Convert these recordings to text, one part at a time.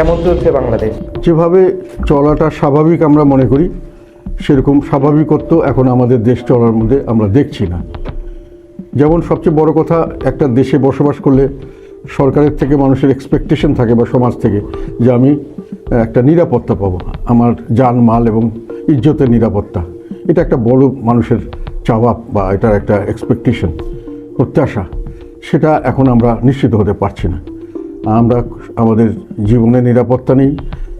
কেমন চলছে বাংলাদেশ? যেভাবে চলাটা স্বাভাবিক আমরা মনে করি, সেরকম স্বাভাবিকত্ব এখন আমাদের দেশ চলার মধ্যে আমরা দেখছি না। যেমন সবচেয়ে বড় কথা, একটা দেশে বসবাস করলে সরকারের থেকে মানুষের এক্সপেকটেশন থাকে বা সমাজ থেকে যে আমি একটা নিরাপত্তা পাবো, আমার যান, মাল এবং ইজ্জতের নিরাপত্তা। এটা একটা বড় মানুষের চাওয়া বা এটার একটা এক্সপেকটেশন প্রত্যাশা। সেটা এখন আমরা নিশ্চিত হতে পারছি না। আমরা আমাদের জীবনের নিরাপত্তা নেই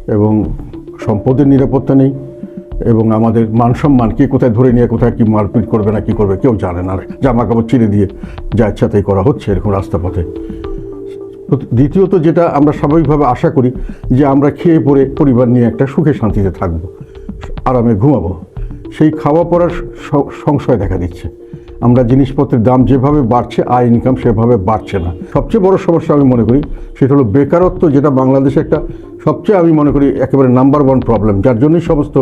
এবং সম্পদের নিরাপত্তা নেই এবং আমাদের মান সম্মান কে কোথায় ধরে নিয়ে, কোথায় কি মারপিট করবে না কি করবে কেউ জানে না। জামা কাপড় ছিঁড়ে দিয়ে যা ইচ্ছা তাই করা হচ্ছে এরকম রাস্তাপথে। দ্বিতীয়ত যেটা আমরা স্বাভাবিকভাবে আশা করি যে আমরা খেয়ে পরে পরিবার নিয়ে একটা সুখে শান্তিতে থাকব, আরামে ঘুমাবো। সেই খাওয়া পড়ার সংশয় দেখা দিচ্ছে। আমরা জিনিসপত্রের দাম যেভাবে বাড়ছে, আয় ইনকাম সেভাবে বাড়ছে না। সবচেয়ে বড় সমস্যা আমি মনে করি, সেটা হলো বেকারত্ব, যেটা বাংলাদেশে একটা সবচেয়ে আমি মনে করি একেবারে নাম্বার ওয়ান প্রবলেম যার জন্যই সমস্ত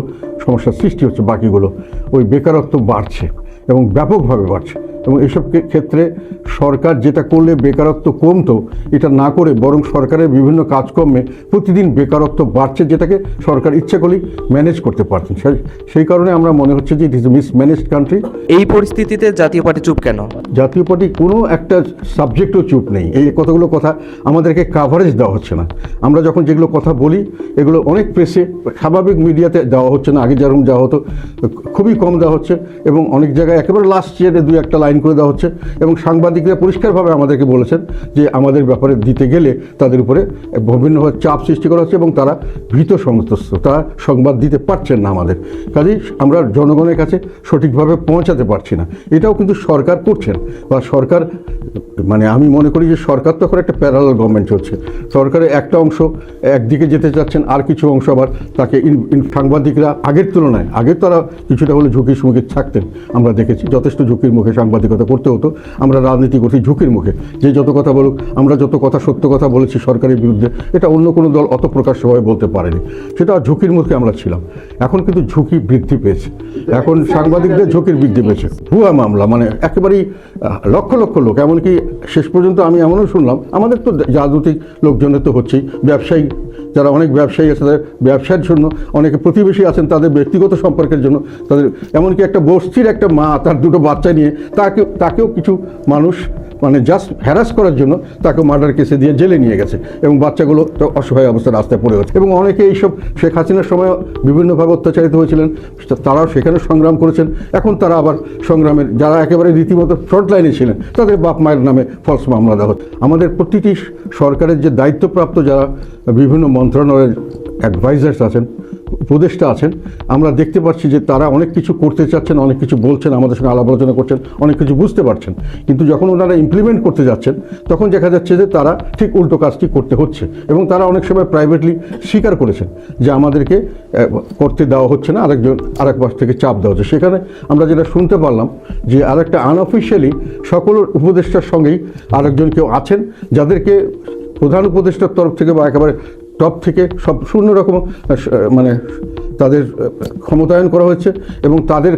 সমস্যার সৃষ্টি হচ্ছে বাকিগুলো। ওই বেকারত্ব বাড়ছে এবং ব্যাপকভাবে বাড়ছে। এবং এসব ক্ষেত্রে সরকার যেটা করলে বেকারত্ব কমতো এটা না করে বরং সরকারের বিভিন্ন কাজকর্মে প্রতিদিন বেকারত্ব বাড়ছে যেটাকে সরকার ইচ্ছে করলেই ম্যানেজ করতে পারছেন। সেই- কারণে আমরা মনে হচ্ছে যে ইট ইজ মিসম্যানেজড কান্ট্রি এই পরিস্থিতিতে জাতীয় পার্টি চুপ কেন? জাতীয় পার্টি কোনো একটা সাবজেক্টও চুপ নেই। এই কতগুলো কথা আমাদেরকে কাভারেজ দেওয়া হচ্ছে না। আমরা যখন যেগুলো কথা বলি এগুলো অনেক প্রেসে স্বাভাবিক মিডিয়াতে দেওয়া হচ্ছে না। আগে যেরকম দেওয়া হতো খুবই কম দেওয়া হচ্ছে এবং অনেক জায়গায় একেবারে লাস্ট ইয়ারে দু একটা লাইন করে দেওয়া হচ্ছে এবং সাংবাদিকরা পরিষ্কারভাবে আমাদেরকে বলেছেন যে আমাদের ব্যাপারে দিতে গেলে তাদের উপরে বিভিন্নভাবে চাপ সৃষ্টি করা হচ্ছে এবং তারা ভীত সংস্তস্ত তারা সংবাদ দিতে পারছেন না আমাদের। কাজেই আমরা জনগণের কাছে সঠিকভাবে পৌঁছাতে পারছি না। এটাও কিন্তু সরকার করছেন বা সরকার মানে আমি মনে করি যে সরকার তো এখন একটা প্যারালাল গভর্নমেন্ট চলছে। সরকারের একটা অংশ একদিকে যেতে চাচ্ছেন, আর কিছু অংশ আবার তাকে সাংবাদিকরা আগের তুলনায়, আগের তারা কিছুটা হলে ঝুঁকির মুখে থাকতেন। আমরা দেখেছি যথেষ্ট ঝুঁকির মুখে সাংবাদিকতা করতে হতো। আমরা রাজনীতি করছি ঝুঁকির মুখে। যে যত কথা বলুক, আমরা যত কথা সত্য কথা বলেছি সরকারের বিরুদ্ধে, এটা অন্য কোনো দল অত প্রকাশ্যভাবে বলতে পারেনি। সেটা ঝুঁকির মুখে আমরা ছিলাম। এখন কিন্তু ঝুঁকি বৃদ্ধি পেয়েছে। এখন সাংবাদিকদের ঝুঁকির বৃদ্ধি পেয়েছে। ভুয়া মামলা মানে একেবারেই লক্ষ লক্ষ লোক, এমনকি শেষ পর্যন্ত আমি এমনও শুনলাম আমাদের তো রাজনৈতিক লোকজনের তো হচ্ছেই ব্যবসায়ী যারা অনেক ব্যবসায়ী আছে তাদের ব্যবসার জন্য অনেকে প্রতিবেশী আছেন, তাদের ব্যক্তিগত সম্পর্কের জন্য তাদের, এমনকি একটা বস্তির একটা মা, তার দুটো বাচ্চা নিয়ে তাকে, তাকেও কিছু মানুষ মানে জাস্ট হ্যারাস করার জন্য তাকে মার্ডার কেসে দিয়ে জেলে নিয়ে গেছে এবং বাচ্চাগুলো অসহায় অবস্থায় রাস্তায় পড়ে গেছে। এবং অনেকে এইসব শেখ হাসিনার সময় বিভিন্নভাবে অত্যাচারিত হয়েছিলেন, তারাও সেখানে সংগ্রাম করেছেন। এখন তারা আবার সংগ্রামের, যারা একেবারে রীতিমতো ফ্রন্ট লাইনে ছিলেন, তাদের বাপ মায়ের নামে ফলস মামলা দেওয়া আমাদের প্রতিটি সরকারের যে দায়িত্বপ্রাপ্ত যারা বিভিন্ন মন্ত্রণালয়ের অ্যাডভাইজার্স আছেন, উপদেষ্টা আছেন। আমরা দেখতে পাচ্ছি যে তারা অনেক কিছু করতে চাচ্ছেন, অনেক কিছু বলছেন, আমাদের সঙ্গে আলাপ আলোচনা করছেন, অনেক কিছু বুঝতে পারছেন। কিন্তু যখন ওনারা ইমপ্লিমেন্ট করতে যাচ্ছেন, তখন দেখা যাচ্ছে যে তারা ঠিক উল্টো কাজটি করতে হচ্ছে এবং তারা অনেক সময় প্রাইভেটলি স্বীকার করেছেন যে আমাদেরকে করতে দেওয়া হচ্ছে না, আরেকজন, আরেক পাশ থেকে চাপ দেওয়া হচ্ছে। সেখানে আমরা যেটা শুনতে পারলাম যে আরেকটা আনঅফিসিয়ালি সকল উপদেষ্টার সঙ্গেই আরেকজন কেউ আছেন, যাদেরকে প্রধান উপদেষ্টার তরফ থেকে বা একেবারে টপ থেকে সব শূন্য রকম মানে তাদের ক্ষমতায়ন করা হয়েছে এবং তাদের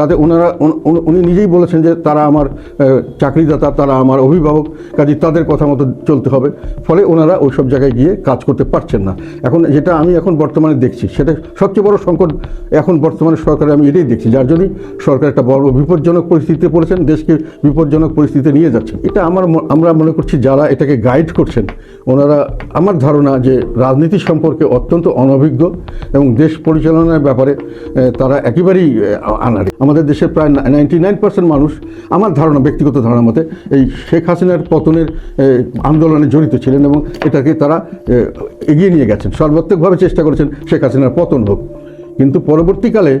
তাদের ওনারা, উন- নিজেই বলেছেন যে তারা আমার চাকরিদাতা, তারা আমার অভিভাবক কাজে তাদের কথা মতো চলতে হবে। ফলে ওনারা ওই সব জায়গায় গিয়ে কাজ করতে পারছেন না। এখন যেটা আমি এখন বর্তমানে দেখছি, সেটা সবচেয়ে বড় সংকট এখন বর্তমানে সরকারে আমি এটাই দেখছি, যার জন্যই সরকার একটা বড় বিপজ্জনক পরিস্থিতিতে পড়েছেন, দেশকে বিপজ্জনক পরিস্থিতিতে নিয়ে যাচ্ছেন এটা আমার আমরা মনে করছি যারা এটাকে গাইড করছেন, ওনারা, আমার ধারণা যে রাজনীতি সম্পর্কে অত্যন্ত অনভিজ্ঞ এবং দেশ পরিচালনার ব্যাপারে তারা একেবারেই আনারে আমাদের দেশের প্রায় নাইনটি নাইন পার্সেন্ট মানুষ আমার ধারণা, ব্যক্তিগত ধারণা মতে এই শেখ হাসিনার পতনের আন্দোলনে জড়িত ছিলেন এবং এটাকে তারা এগিয়ে নিয়ে গেছেন। সর্বাত্মকভাবে চেষ্টা করেছেন শেখ হাসিনার পতন হোক। কিন্তু পরবর্তীকালে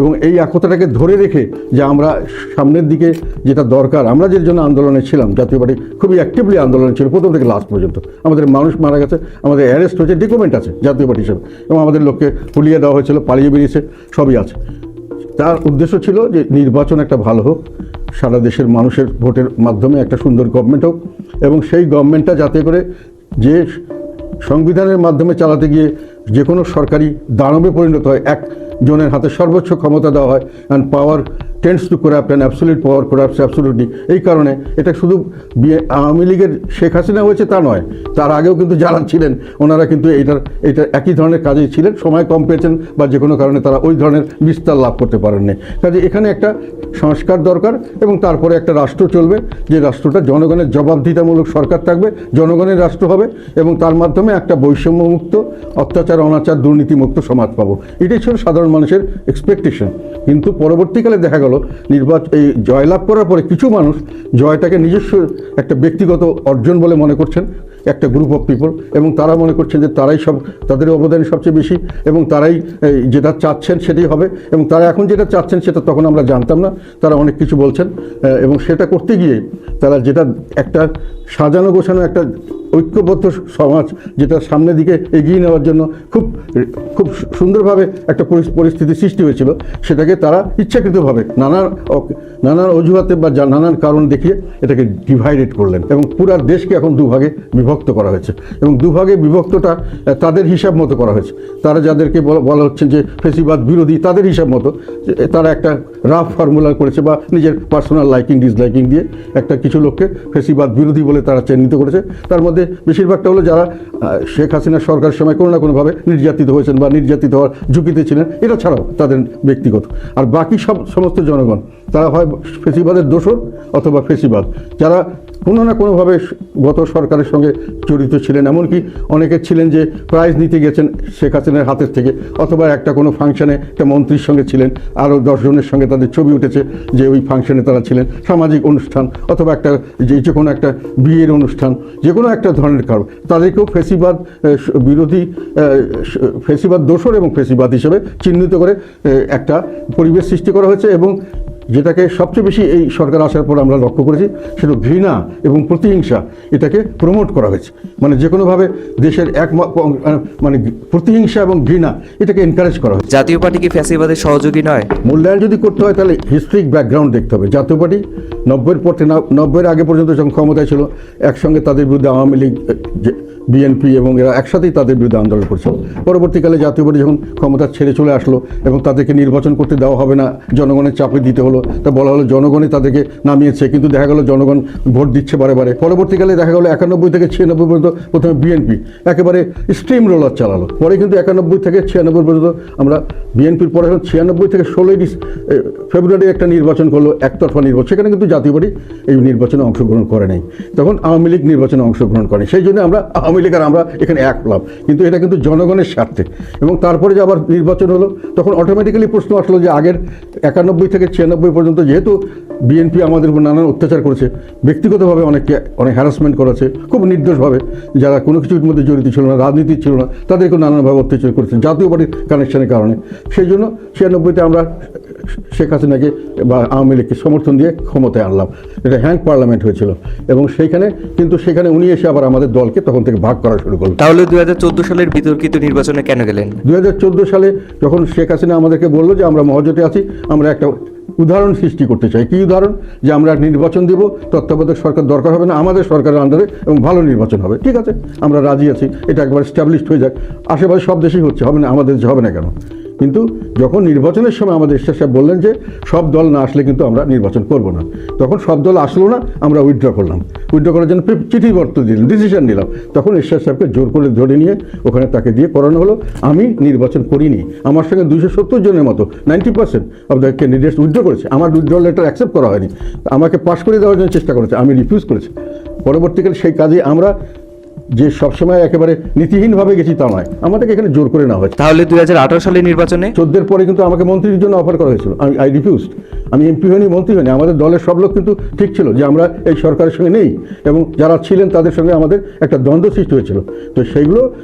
এবং এই একতাটাকে ধরে রেখে যে আমরা সামনের দিকে যেটা দরকার, আমরা যে জন্য আন্দোলনে ছিলাম, জাতীয় পার্টি খুবই অ্যাক্টিভলি আন্দোলনে ছিল, প্রথম থেকে লাস্ট পর্যন্ত। আমাদের মানুষ মারা গেছে, আমাদের অ্যারেস্ট হয়েছে ডকুমেন্ট আছে জাতীয় পার্টি হিসেবে। এবং আমাদের লোককে পুলিয়ে দেওয়া হয়েছিল, পালিয়ে বেরিয়েছে, সবই আছে। তার উদ্দেশ্য ছিল যে নির্বাচন একটা ভালো হোক, সারা দেশের মানুষের ভোটের মাধ্যমে একটা সুন্দর গভর্নমেন্ট হোক এবং সেই গভর্নমেন্টটা যাতে করে যে সংবিধানের মাধ্যমে চালাতে গিয়ে যে কোনো সরকারি দানবে পরিণত হয়, একজনের হাতে সর্বোচ্চ ক্ষমতা দেওয়া হয় and power tends to corrupt and absolute power corrupt absolutely এই কারণে এটা শুধু আওয়ামী লীগের শেখ হাসিনা হয়েছে তা নয়, তার আগেও কিন্তু যারা ছিলেন। ওনারা কিন্তু এইটার এটা একই ধরনের কাজেই ছিলেন, সময় কম পেয়েছেন বা যে কোনো কারণে তারা ওই ধরনের বিস্তার লাভ করতে পারেননি। কাজে এখানে একটা সংস্কার দরকার এবং তারপরে একটা রাষ্ট্র চলবে, যে রাষ্ট্রটা জনগণের জবাবদিহিতামূলক সরকার থাকবে, জনগণের রাষ্ট্র হবে এবং তার মাধ্যমে একটা বৈষম্যমুক্ত, অত্যাচার, অনাচার, দুর্নীতিমুক্ত সমাজ পাবো। এটাই ছিল সাধারণ মানুষের এক্সপেকটেশন কিন্তু পরবর্তীকালে দেখা গেল নির্বাচন এই জয়লাভ করার পরে কিছু মানুষ জয়টাকে নিজস্ব একটা ব্যক্তিগত অর্জন বলে মনে করছেন, একটা গ্রুপ অফ পিপল এবং তারা মনে করছেন যে তারাই সব, তাদের অবদান সবচেয়ে বেশি, এবং তারাই যেটা চাচ্ছেন সেটাই হবে, এবং তারা এখন যেটা চাচ্ছেন সেটা তখন আমরা জানতাম না, তারা অনেক কিছু বলছেন এবং সেটা করতে গিয়ে তারা যেটা একটা সাজানো গোছানো একটা ঐক্যবদ্ধ সমাজ যেটা সামনের দিকে এগিয়ে নেওয়ার জন্য খুব খুব সুন্দরভাবে একটা পরিস- পরিস্থিতি সৃষ্টি হয়েছিল। সেটাকে তারা ইচ্ছাকৃতভাবে অক- নানান অজুহাতে বা নানান কারণ দেখিয়ে এটাকে ডিভাইডেড করলেন এবং পুরা দেশকে এখন দুভাগে বিভক্ত করা হয়েছে। এবং দুভাগে বিভক্তটা তাদের হিসাব মতো করা হয়েছে। তারা যাদেরকে বলা- বলা হচ্ছে যে ফেসিবাদ বিরোধী, তাদের হিসাব মতো তারা একটা রাফ ফর্মুলা করেছে বা নিজের পার্সোনাল লাইকিং, ডিসলাইকিং দিয়ে একটা কিছু লোককে ফেসিবাদ বিরোধী বলে তারা চিহ্নিত করেছে। তার মধ্যে বেশিরভাগটা হলো যারা শেখ হাসিনার সরকারের সময় কোনো না কোনোভাবে নির্যাতিত হয়েছেন বা নির্যাতিত হওয়ার ঝুঁকিতে ছিলেন, এটা ছাড়াও তাদের ব্যক্তিগত। আর বাকি সব, সমস্ত জনগণ, তারা হয় ফেসিবাদের দোষর অথবা ফেসিবাদ। যারা কোনো না কোনোভাবে গত সরকারের সঙ্গে জড়িত ছিলেন। এমনকি অনেকে ছিলেন যে প্রাইজ নিতে গেছেন শেখ হাসিনার হাতের থেকে, অথবা একটা কোনো ফাংশনে একটা মন্ত্রীর সঙ্গে ছিলেন, আরও দশজনের সঙ্গে তাদের ছবি উঠেছে যে ওই ফাংশনে তারা ছিলেন। সামাজিক অনুষ্ঠান অথবা একটা যে যে কোনো একটা বিয়ের অনুষ্ঠান, যে কোনো একটা ধরনের কারণ। তাদেরকেও ফেসিবাদ বিরোধী ফেসিবাদ দোষর এবং ফেসিবাদ হিসেবে চিহ্নিত করে একটা পরিবেশ সৃষ্টি করা হয়েছে এবং যেটাকে সবচেয়ে বেশি এই সরকার আসার পর আমরা লক্ষ্য করেছি সেটা ঘৃণা এবং প্রতিহিংসা এটাকে প্রমোট করা হয়েছে। মানে যে কোনোভাবে দেশের এক মানে প্রতিহিংসা এবং ঘৃণা এটাকে এনকারেজ করা হয়েছে। জাতীয় পার্টি কি ফ্যাসিবাদের সহযোগী নয়। মূল্যায়ন যদি করতে হয় তাহলে হিস্ট্রিক ব্যাকগ্রাউন্ড দেখতে হবে। জাতীয় পার্টি নব্বইয়ের পর থেকে- নব্বইয়ের আগে পর্যন্ত যখন ক্ষমতায় ছিল একসঙ্গে তাদের বিরুদ্ধে আওয়ামী লীগ বিএনপি এবং এরা একসাথেই তাদের বিরুদ্ধে আন্দোলন করছিল পরবর্তীকালে জাতীয় পার্টি যখন ক্ষমতা ছেড়ে চলে আসলো এবং তাদেরকে নির্বাচন করতে দেওয়া হবে না, জনগণের চাপে দিতে হলো, তা বলা হলো জনগণই তাদেরকে নামিয়েছে, কিন্তু দেখা গেল জনগণ ভোট দিচ্ছে বারে বারে। পরবর্তীকালে দেখা গেলো একানব্বই থেকে ছিয়ানব্বই পর্যন্ত প্রথমে বিএনপি, একেবারে স্ট্রিম রোলার চালালো। পরে কিন্তু একানব্বই থেকে ছিয়ানব্বই পর্যন্ত আমরা বিএনপির পরে ছিয়ানব্বই থেকে ষোলোই ফেব্রুয়ারি একটা নির্বাচন করল, একতরফা নির্বাচন। সেখানে কিন্তু জাতীয় পার্টি এই নির্বাচনে অংশগ্রহণ করে নাই। তখন আওয়ামী লীগ নির্বাচনে অংশগ্রহণ করে সেই জন্য আমরা আওয়ামী লীগ আর আমরা এখানে এক হলাম। কিন্তু এটা কিন্তু জনগণের স্বার্থে। এবং তারপরে যে আবার নির্বাচন হলো, তখন অটোমেটিক্যালি প্রশ্ন আসলো যে আগের একানব্বই থেকে ছিয়ানব্বই পর্যন্ত যেহেতু বিএনপি আমাদের উপর নানান অত্যাচার করেছে, ব্যক্তিগতভাবে অনেককে অনেক হ্যারাসমেন্ট করেছে, খুব নির্দোষভাবে যারা কোনো কিছুর মধ্যে জড়িত ছিল না, রাজনীতি ছিল না তাদেরকে নানানভাবে অত্যাচার করেছে, জাতীয় পার্টির কানেকশনের কারণে। সেই জন্য ছিয়ানব্বইতে আমরা শেখ হাসিনাকে বা আওয়ামী লীগকে সমর্থন দিয়ে ক্ষমতায় আনলাম। এটা হ্যান্ড পার্লামেন্ট হয়েছিল। এবং সেইখানে কিন্তু সেখানে উনি এসে আবার আমাদের দলকে তখন থেকে ভাগ করা শুরু করল তাহলে দুই হাজার চোদ্দ সালের বিতর্কিত নির্বাচনে কেন গেলেন? দুই হাজার চোদ্দ সালে যখন শেখ হাসিনা আমাদেরকে বলল যে আমরা মহাজোটে আছি আমরা একটা উদাহরণ সৃষ্টি করতে চাই। কি উদাহরণ? যে আমরা নির্বাচন দিব তত্ত্বাবধায়ক সরকার দরকার হবে না আমাদের সরকারের আন্ডারে এবং ভালো নির্বাচন হবে। ঠিক আছে আমরা রাজি আছি এটা একবার স্ট্যাবলিশড হয়ে যাক। আশেপাশে সব দেশেই হচ্ছে হবে না আমাদের দেশে হবে না কেন? কিন্তু যখন নির্বাচনের সময় আমাদের ঈশ্বর সাহেব বললেন যে সব দল না আসলে কিন্তু আমরা নির্বাচন করব না, তখন সব দল আসলো না, আমরা উইথড্র করলাম। উইথড্র করার জন্য চিঠিবর্ত দিলাম ডিসিশন নিলাম। তখন ঈশ্বর সাহেবকে জোর করে ধরে নিয়ে ওখানে তাকে দিয়ে করানো হলো, আমি নির্বাচন করিনি। আমার সঙ্গে দুইশো সত্তর জনের মতো ninety percent of the candidates withdraw করেছে। আমার উইথড্র লেটার অ্যাকসেপ্ট করা হয়নি। আমাকে পাশ করে দেওয়ার জন্য চেষ্টা করেছে, আমি রিফিউজ করেছি। পরবর্তীকালে সেই কাজে আমরা যে সবসময় একেবারে নীতিহীনভাবে গেছি তা নয়। আমাদেরকে এখানে জোর করে নেওয়া হয়েছে। তাহলে দুই সালের নির্বাচনে? চোদ্দের পরে কিন্তু আমাকে মন্ত্রীর জন্য অফার করা হয়েছিল। আমি আই রিফিউজ আমি এমপি হয়নি মন্ত্রী হয়নি। আমাদের দলের সব লোক কিন্তু ঠিক ছিল যে আমরা এই সরকারের সঙ্গে নেই। এবং যারা ছিলেন তাদের সঙ্গে আমাদের একটা দ্বন্দ্ব সৃষ্টি হয়েছিল। তো সেইগুলো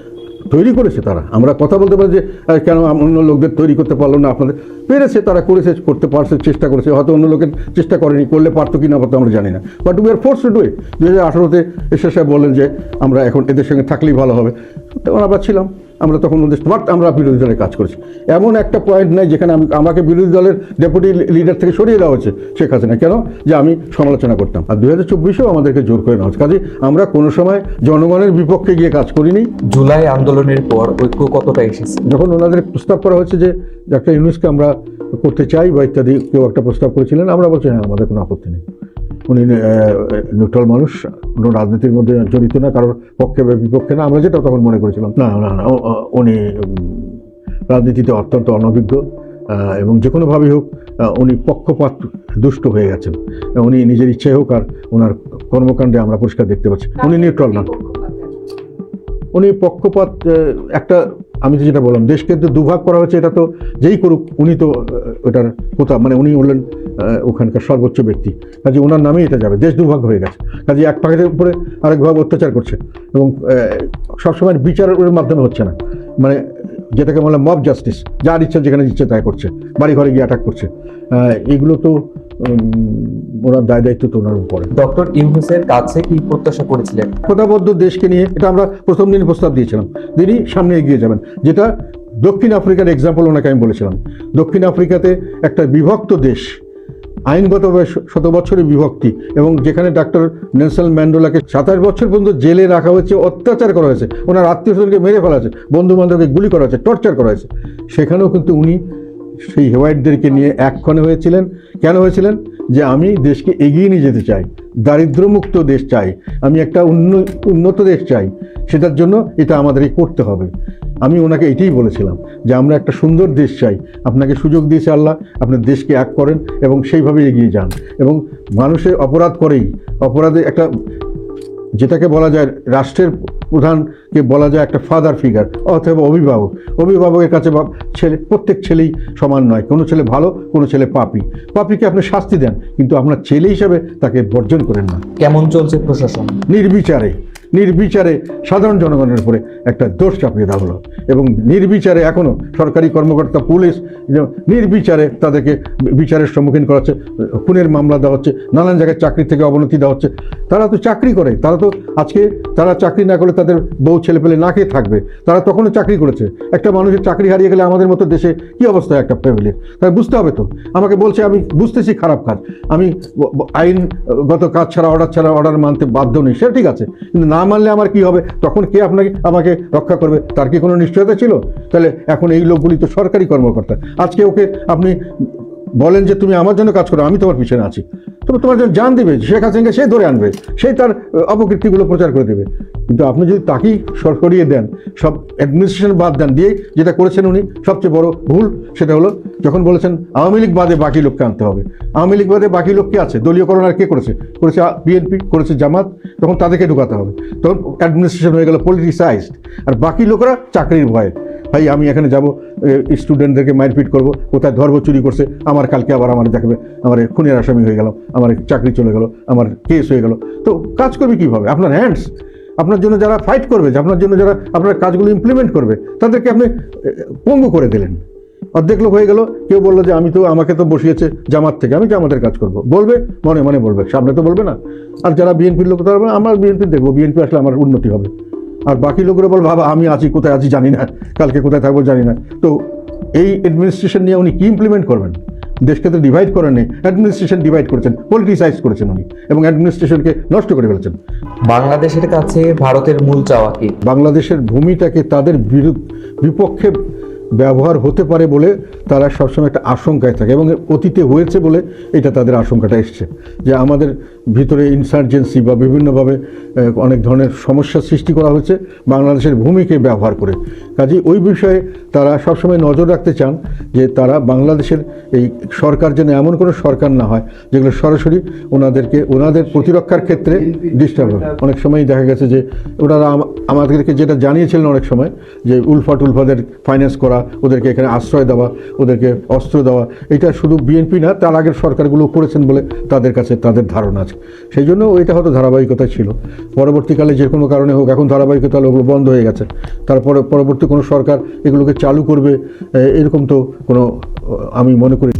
তৈরি করেছে তারা। আমরা কথা বলতে পারি যে কেন অন্য লোকদের তৈরি করতে পারল না আপনাদের? পেরেছে তারা, করেছে, করতে পারছে, চেষ্টা করেছে। হয়তো অন্য লোকের চেষ্টা করেনি, করলে পারতো কি না পারতো আমরা জানি না। But we are force to do it দু হাজার আঠারোতে এসে সাহেব বললেন যে, আমরা এখন এদের সঙ্গে থাকলেই ভালো হবে। তখন আমরা ছিলাম। আমরা তখন ওদের বাট আমরা বিরোধী দলের কাজ করছি। এমন একটা পয়েন্ট নাই যেখানে আমি আমাকে বিরোধী দলের ডেপুটি লিডার থেকে সরিয়ে দেওয়া হয়েছে শেখ হাসিনা। কেন? যে আমি সমালোচনা করতাম। আর দু হাজার চব্বিশেও আমাদেরকে জোর করে নেওয়া হচ্ছে কাজে আমরা কোনো সময় জনগণের বিপক্ষে গিয়ে কাজ করিনি। জুলাই আন্দোলনের পর ঐক্য কতটা এসেছে? যখন ওনাদের প্রস্তাব করা হয়েছে যে একটা ইউনিসকে আমরা করতে চাই বা ইত্যাদি কেউ একটা প্রস্তাব করেছিলেন আমরা বলছি হ্যাঁ আমাদের কোনো আপত্তি নেই। উনি নিউট্রাল মানুষ কোনো রাজনীতির মধ্যে জড়িত না কারোর পক্ষে বা বিপক্ষে না আমরা যেটা তখন মনে করেছিলাম। না না না উনি রাজনীতিতে অত্যন্ত অনভিজ্ঞ এবং যে কোনোভাবেই হোক উনি পক্ষপাত দুষ্ট হয়ে গেছেন। উনি নিজের ইচ্ছাই হোক আর ওনার কর্মকাণ্ডে আমরা পরিষ্কার দেখতে পাচ্ছি। উনি নিউট্রাল না। উনি পক্ষপাত একটা আমি তো যেটা বললাম, দেশকে তো দুভাগ করা হয়েছে, এটা তো যেই করুক, উনি তো ওটার কোথা মানে উনি হলেন ওখানকার সর্বোচ্চ ব্যক্তি। কাজে ওনার নামেই এটা যাবে, দেশ দুভাগ হয়ে গেছে। কাজে এক পাখির উপরে আরেক ভাগ অত্যাচার করছে। এবং সবসময় বিচারের মাধ্যমে হচ্ছে না। মানে যেটাকে বলে মব জাস্টিস যার ইচ্ছা যেখানে ইচ্ছে তাই করছে বাড়ি ঘরে গিয়ে অ্যাটাক করছে। এগুলো তো ওনার দায় দায়িত্ব তো ওনার উপরে। ডক্টর ইউনুসের কাছে কি প্রত্যাশা করেছিলেন? একতাবদ্ধ দেশকে নিয়ে এটা আমরা প্রথম দিন প্রস্তাব দিয়েছিলাম। তিনি সামনে এগিয়ে যাবেন। যেটা দক্ষিণ আফ্রিকার এক্সাম্পল ওনাকে আমি বলেছিলাম। দক্ষিণ আফ্রিকাতে একটা বিভক্ত দেশ আইনগতভাবে শত বছরের বিভক্তি এবং যেখানে ডাক্তার নেলসন ম্যান্ডোলাকে সাতাশ বছর পর্যন্ত জেলে রাখা হয়েছে অত্যাচার করা হয়েছে ওনার আত্মীয় স্বজনকে মেরে ফেলা হয়েছে বন্ধু বান্ধবকে গুলি করা হয়েছে টর্চার করা হয়েছে সেখানেও কিন্তু উনি সেই হেওয়াইটদেরকে নিয়ে একক্ষণে হয়েছিলেন। কেন হয়েছিলেন? যে আমি দেশকে এগিয়ে নিয়ে যেতে চাই, দারিদ্র্যমুক্ত দেশ চাই, আমি একটা উন্ন- উন্নত দেশ চাই, সেটার জন্য এটা আমাদেরকে করতে হবে। আমি ওনাকে এটাই বলেছিলাম যে আমরা একটা সুন্দর দেশ চাই। আপনাকে সুযোগ দিয়েছে আল্লাহ আপনার দেশকে এক করেন এবং সেইভাবে এগিয়ে যান। এবং মানুষের অপরাধ করেই, অপরাধে একটা যেটাকে বলা যায় রাষ্ট্রের প্রধানকে বলা যায় একটা ফাদার ফিগার অথবা অভিভাবক। অভিভাবকের কাছে ছেলে প্রত্যেক ছেলেই সমান নয়। কোনো ছেলে ভালো কোনো ছেলে পাপি। পাপিকে আপনি শাস্তি দেন কিন্তু আপনার ছেলে হিসাবে তাকে বর্জন করেন না। কেমন চলছে প্রশাসন? নির্বিচারে। নির্বিচারে সাধারণ জনগণের উপরে একটা দোষ চাপিয়ে দেওয়া হলো। এবং নির্বিচারে এখনও সরকারি কর্মকর্তা, পুলিশ নির্বিচারে তাদেরকে বিচারের সম্মুখীন করা হচ্ছে খুনের মামলা দেওয়া হচ্ছে, নানান জায়গায় চাকরি থেকে অবনতি দেওয়া হচ্ছে। তারা তো চাকরি করে, তারা তো আজকে তারা চাকরি না করলে তাদের বউ ছেলে পেলে না খেয়ে থাকবে। তারা তখনও চাকরি করেছে। একটা মানুষের চাকরি হারিয়ে গেলে আমাদের মতো দেশে কি অবস্থা একটা ফ্যামিলির তাই বুঝতে হবে তো। আমাকে বলছে, আমি বুঝতেছি খারাপ কাজ। আমি আইনগত কাজ ছাড়া, অর্ডার ছাড়া, অর্ডার মানতে বাধ্য নেই। সেটা ঠিক আছে, কিন্তু না মানলে আমার কি হবে? তখন কে আপনাকে, আমাকে রক্ষা করবে? তার কি কোনো নিশ্চয়তা ছিল? তাহলে এখন এই লোকগুলি তো সরকারি কর্মকর্তা। আজকে ওকে আপনি বলেন যে তুমি আমার জন্য কাজ করো, আমি তোমার পিছনে আছি। তবে তোমার জন্য জান দেবে, শেখ হাসিনাকে সে ধরে আনবে সেই তার অপকীর্তিগুলো প্রচার করে দেবে। কিন্তু আপনি যদি তাকেই সর- সরিয়ে দেন, সব অ্যাডমিনিস্ট্রেশন বাদ দেন দিয়ে যেটা করেছেন উনি, সবচেয়ে বড় ভুল সেটা হলো যখন বলেছেন আওয়ামী লীগ বাদে বাকি লোককে আনতে হবে। আওয়ামী লীগ বাদে বাকি লোক কে আছে? দলীয়করণ আর কে করেছে? করেছে বিএনপি করেছে জামাত, তখন তাদেরকে ঢুকাতে হবে। তখন অ্যাডমিনিস্ট্রেশন হয়ে গেল পলিটিসাইজড আর বাকি লোকরা চাকরির ভয়ে। ভাই, আমি এখানে যাব স্টুডেন্টদেরকে মারপিট করব, কোথায় ধর্ম চুরি করছে, আমার কালকে আবার আমার দেখাবে, আমার খুনের আসামি হয়ে গেল, আমার চাকরি চলে গেল, আমার কেস হয়ে গেল। তো কাজ করবে কীভাবে? আপনার হ্যান্ডস আপনার জন্য যারা ফাইট করবে, আপনার জন্য যারা আপনার কাজগুলো ইমপ্লিমেন্ট করবে, তাদেরকে আপনি পঙ্গু করে দিলেন। অর্ধেক লোক হয়ে গেল, কেউ বলল যে, আমি তো, আমাকে তো বসিয়েছে জামাত থেকে, আমি জামাতের কাজ করব। বলবে, মনে মনে বলবে, সামনে তো বলবে না। আর যারা বিএনপির লোক, তারা আমরা বিএনপি দেখব বিএনপি আসলে আমার উন্নতি হবে। আর বাকি লোকেরা বল বাবা আমি আছি কোথায় আছি জানি না। কালকে কোথায় থাকব জানি না। তো এই অ্যাডমিনিস্ট্রেশন নিয়ে উনি কী ইমপ্লিমেন্ট করবেন? দেশকে তো ডিভাইড করেন নেই। অ্যাডমিনিস্ট্রেশন ডিভাইড করেছেন পলিটিসাইজ করেছেন উনি এবং অ্যাডমিনিস্ট্রেশনকে নষ্ট করে ফেলেছেন। বাংলাদেশের কাছে ভারতের মূল চাওয়া কি? বাংলাদেশের ভূমিটাকে তাদের বিরুদ্ধ বিপক্ষে ব্যবহার হতে পারে বলে তারা সবসময় একটা আশঙ্কায় থাকে এবং অতীতে হয়েছে বলে এটা তাদের আশঙ্কাটা এসছে যে আমাদের ভিতরে ইনসার্জেন্সি বা বিভিন্নভাবে অনেক ধরনের সমস্যার সৃষ্টি করা হয়েছে বাংলাদেশের ভূমিকে ব্যবহার করে। কাজেই ওই বিষয়ে তারা সবসময় নজর রাখতে চান যে তারা বাংলাদেশের এই সরকার যেন এমন কোনো সরকার না হয় যেগুলো সরাসরি ওনাদেরকে, ওনাদের প্রতিরক্ষার ক্ষেত্রে ডিস্টার্ব হয় অনেক সময় দেখা গেছে যে ওনারা আম- আমাদেরকে যেটা জানিয়েছিলেন অনেক সময় যে উলফা টুলফাদের ফাইন্যান্স করা ওদেরকে এখানে আশ্রয় দেওয়া, ওদেরকে অস্ত্র দেওয়া, এটা শুধু বিএনপি না, তার আগের সরকারগুলো করেছেন বলে তাদের কাছে তাদের ধারণা আছে। সেই জন্য এটা হয়তো ধারাবাহিকতা ছিল। পরবর্তীকালে যে কোনো কারণে হোক, এখন ধারাবাহিকতা ওগুলো বন্ধ হয়ে গেছে। তারপরে পরবর্তী কোনো সরকার এগুলোকে চালু করবে এরকম তো কোনো, আমি মনে করি